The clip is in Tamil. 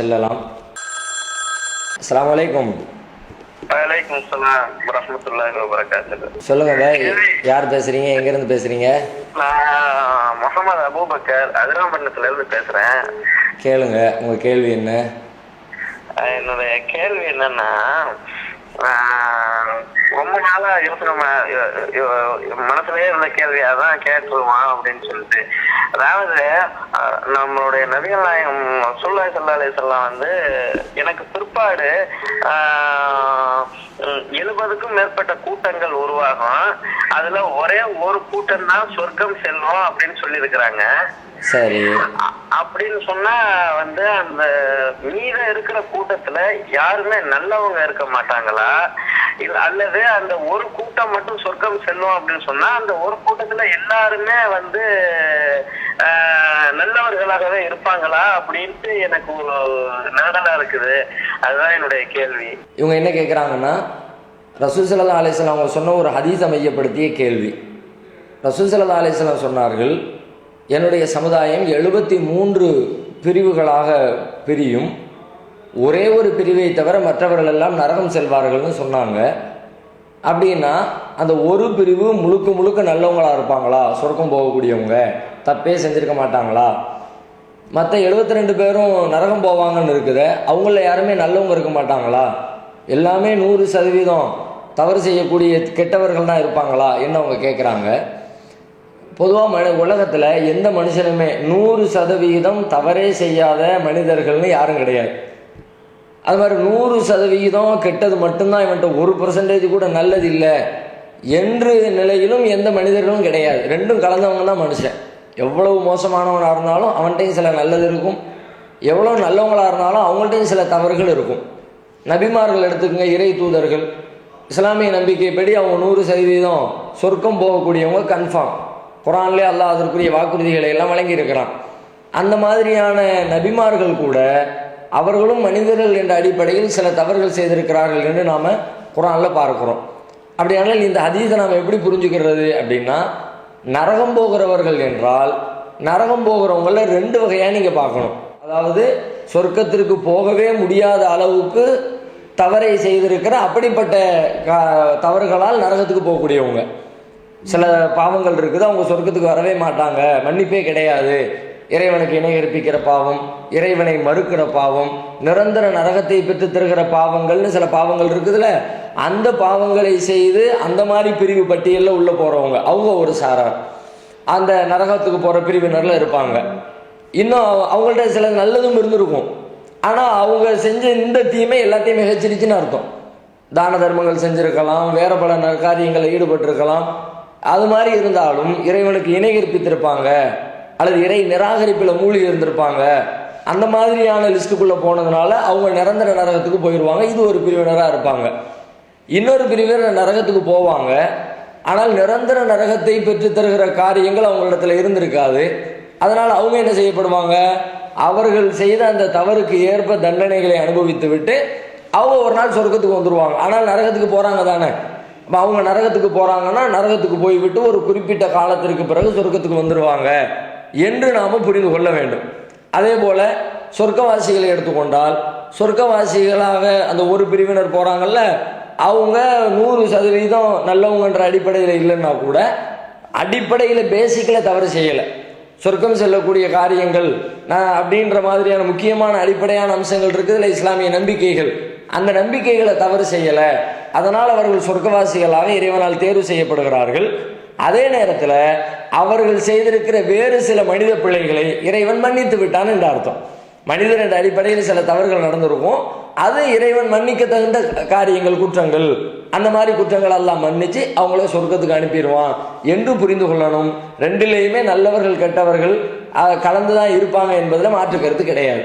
செல்லலாம். அலைக்கும் வலைக்கும் சொல்லுங்க பாய் யார் பேசுறீங்க? எங்கேருந்து பேசுறீங்க? நான் முகமது அபூபக்கர் அதிராம்பட்டினத்துல இருந்து பேசுறேன். கேளுங்க உங்கள் கேள்வி என்ன? என்னுடைய கேள்வி என்னன்னா ரொம்ப நாளா இருக்கிற மனசுலயே இருந்த கேள்வி அதான் கேட்டுருவான் அப்படின்னு சொல்லிட்டு. அதாவது நம்மளுடைய நபிகள் நாயகம் சுல்லா சல்லா அலிசல்லாம் வந்து எனக்கு பிற்பாடு ஆஹ் எழுபதுக்கும் மேற்பட்ட கூட்டங்கள் உருவாகும். அதுல ஒரே ஒரு கூட்டம் தான் சொர்க்கம் செல்லும் அப்படின்னு சொல்லியிருக்கிறாங்க. சரி. அப்படின்னு சொன்னா வந்து அந்த மீத இருக்கிற கூட்டத்துல யாருமே நல்லவங்க இருக்க மாட்டாங்களா? இல்ல அல்லது அந்த ஒரு கூட்டம் மட்டும் சொர்க்கம் செல்லும் அப்படின்னு சொன்னா அந்த ஒரு கூட்டத்துல எல்லாருமே வந்து நல்லவர்களாகவே இருப்பாங்களா அப்படின்ட்டு எனக்கு ஒரு நெருடலா இருக்குது. அதுதான் என்னுடைய கேள்வி. இவங்க என்ன கேட்குறாங்கன்னா ரசூல் சல்லா அலிஸ்லாம் அவங்க சொன்ன ஒரு ஹதீஸ் மையப்படுத்திய கேள்வி. ரசூல் சல்லா அலிஸ்லாம் சொன்னார்கள் என்னுடைய சமுதாயம் எழுபத்தி மூன்று பிரிவுகளாக பிரியும். ஒரே ஒரு பிரிவை தவிர மற்றவர்கள் எல்லாம் நரகம் செல்வார்கள்னு சொன்னாங்க. அப்படின்னா அந்த ஒரு பிரிவு முழுக்க முழுக்க நல்லவங்களாக இருப்பாங்களா? சொர்க்கம் போகக்கூடியவங்க. தப்பே செஞ்சுருக்க மாட்டாங்களா? மற்ற 72 ரெண்டு பேரும் நரகம் போவாங்கன்னு இருக்குது. அவங்கள யாருமே நல்லவங்க இருக்க மாட்டாங்களா? எல்லாமே நூறு சதவீதம் தவறு செய்யக்கூடிய கெட்டவர்கள் தான் இருப்பாங்களா? என்ன அவங்க கேட்குறாங்க பொதுவாக மனி உலகத்தில் எந்த மனுஷனுமே நூறு சதவிகிதம் தவறே செய்யாத மனிதர்கள்னு யாரும் கிடையாது. அது மாதிரி நூறு சதவிகிதம் கெட்டது மட்டும்தான் இவன்ட்ட ஒரு பர்சன்டேஜ் கூட நல்லது இல்லை என்று நிலையிலும் எந்த மனிதர்களும் கிடையாது. ரெண்டும் கலந்தவங்க தான் மனுஷன். எவ்வளவு மோசமானவனாக இருந்தாலும் அவன்கிட்டையும் சில நல்லது இருக்கும். எவ்வளோ நல்லவங்களாக இருந்தாலும் அவங்கள்ட்டையும் சில தவறுகள் இருக்கும். நபிமார்கள் எடுத்துக்கங்க இறை தூதர்கள். இஸ்லாமிய நம்பிக்கைப்படி அவங்க நூறு சதவீதம் சொர்க்கம் போகக்கூடியவங்க கன்ஃபார்ம் குரான்லே அல்லாஹ் அதற்குரிய வாக்குறுதிகளை எல்லாம் வழங்கியிருக்கிறான். அந்த மாதிரியான நபிமார்கள் கூட அவர்களும் மனிதர்கள் என்ற அடிப்படையில் சில தவறுகள் செய்திருக்கிறார்கள் என்று நாம் குரானில் பார்க்குறோம். அப்படியானால் இந்த ஹதீஸை நாம் எப்படி புரிஞ்சுக்கிறது அப்படின்னா நரகம் போகிறவர்கள் என்றால் நரகம் போகிறவங்கள ரெண்டு வகையாக நீங்கள் பார்க்கணும். அதாவது சொர்க்கத்திற்கு போகவே முடியாத அளவுக்கு தவறை செய்திருக்கிற அப்படிப்பட்ட க- தவறுகளால் நரகத்துக்கு போகக்கூடியவங்க. சில பாவங்கள் இருக்குது அவங்க சொர்க்கத்துக்கு வரவே மாட்டாங்க. மன்னிப்பே கிடையாது. இறைவனுக்கு இணை கற்பிக்கிற பாவம் இறைவனை மறுக்கிற பாவம் நிரந்தர நரகத்தை பெற்று தருகிற பாவங்கள்னு சில பாவங்கள் இருக்குதுல்ல அந்த பாவங்களை செய்து அந்த மாதிரி பிரிவு பட்டியலில் உள்ளே போகிறவங்க அவங்க ஒரு சாரார். அந்த நரகத்துக்கு போகிற பிரிவினரில் இருப்பாங்க. இன்னும் அவ- அவங்கள்ட்ட சில நல்லதும் இருந்திருக்கும். ஆனால் அவங்க செஞ்ச இந்த தீமை எல்லாத்தையும் மிகச்சிருச்சுன்னு அர்த்தம். தான தர்மங்கள் செஞ்சுருக்கலாம் வேறு பல காரியங்களில் ஈடுபட்டிருக்கலாம். அது மாதிரி இருந்தாலும் இறைவனுக்கு இணை கற்பித்திருப்பாங்க. அல்லது இறை நிராகரிப்பில் மூழ்கி இருந்திருப்பாங்க. அந்த மாதிரியான லிஸ்ட்டுக்குள்ளே போனதுனால அவங்க நிரந்தர நரகத்துக்கு போயிடுவாங்க இது ஒரு பிரிவினராக இருப்பாங்க. இன்னொரு பிரிவினர் நரகத்துக்கு போவாங்க. ஆனால் நிரந்தர நரகத்தை பெற்று தருகிற காரியங்கள் அவங்களிடத்துல இருந்திருக்காது. அதனால் அவங்க என்ன செய்யப்படுவாங்க? அவர்கள் செய்த அந்த தவறுக்கு ஏற்ப தண்டனைகளை அனுபவித்து விட்டு அவங்க ஒரு நாள் சொர்க்கத்துக்கு வந்துடுவாங்க ஆனால் நரகத்துக்கு போகிறாங்க தானே? அவங்க நரகத்துக்கு போறாங்கன்னா நரகத்துக்கு போய்விட்டு ஒரு குறிப்பிட்ட காலத்திற்கு பிறகு சொர்க்கத்துக்கு வந்துடுவாங்க என்று நாம புரிந்து கொள்ள வேண்டும். அதே போல சொர்க்கவாசிகளை எடுத்துக்கொண்டால் சொர்க்கவாசிகளாக அந்த ஒரு பிரிவினர் போறாங்கல்ல அவங்க நூறு சதவீதம் நல்லவங்கன்ற அடிப்படையில் இல்லைன்னா கூட அடிப்படையில் பேசிக்கில் தவறு செய்யலை. சொர்க்கம் செல்லக்கூடிய காரியங்கள் நான் அப்படின்ற மாதிரியான முக்கியமான அடிப்படையான அம்சங்கள் இருக்குதுல இஸ்லாமிய நம்பிக்கைகள். அந்த நம்பிக்கைகளை தவறு செய்யலை. அதனால் அவர்கள் சொர்க்கவாசிகளாக இறைவனால் தேர்வு செய்யப்படுகிறார்கள். அதே நேரத்தில் அவர்கள் செய்திருக்கிற வேறு சில மனித பிழைகளை இறைவன் மன்னித்து விட்டான் என்று அர்த்தம். மனிதன் என்ற அடிப்படையில் சில தவறுகள் நடந்திருக்கும். அது இறைவன் மன்னிக்க தகுந்த காரியங்கள் குற்றங்கள் அந்த மாதிரி குற்றங்கள் எல்லாம் மன்னிச்சு அவங்கள சொர்க்கத்துக்கு அனுப்பிடுவான் என்று புரிந்து கொள்ளணும். ரெண்டிலேயுமே நல்லவர்கள் கெட்டவர்கள் கலந்து கலந்துதான் இருப்பாங்க என்பதில் மாற்று கருத்து கிடையாது.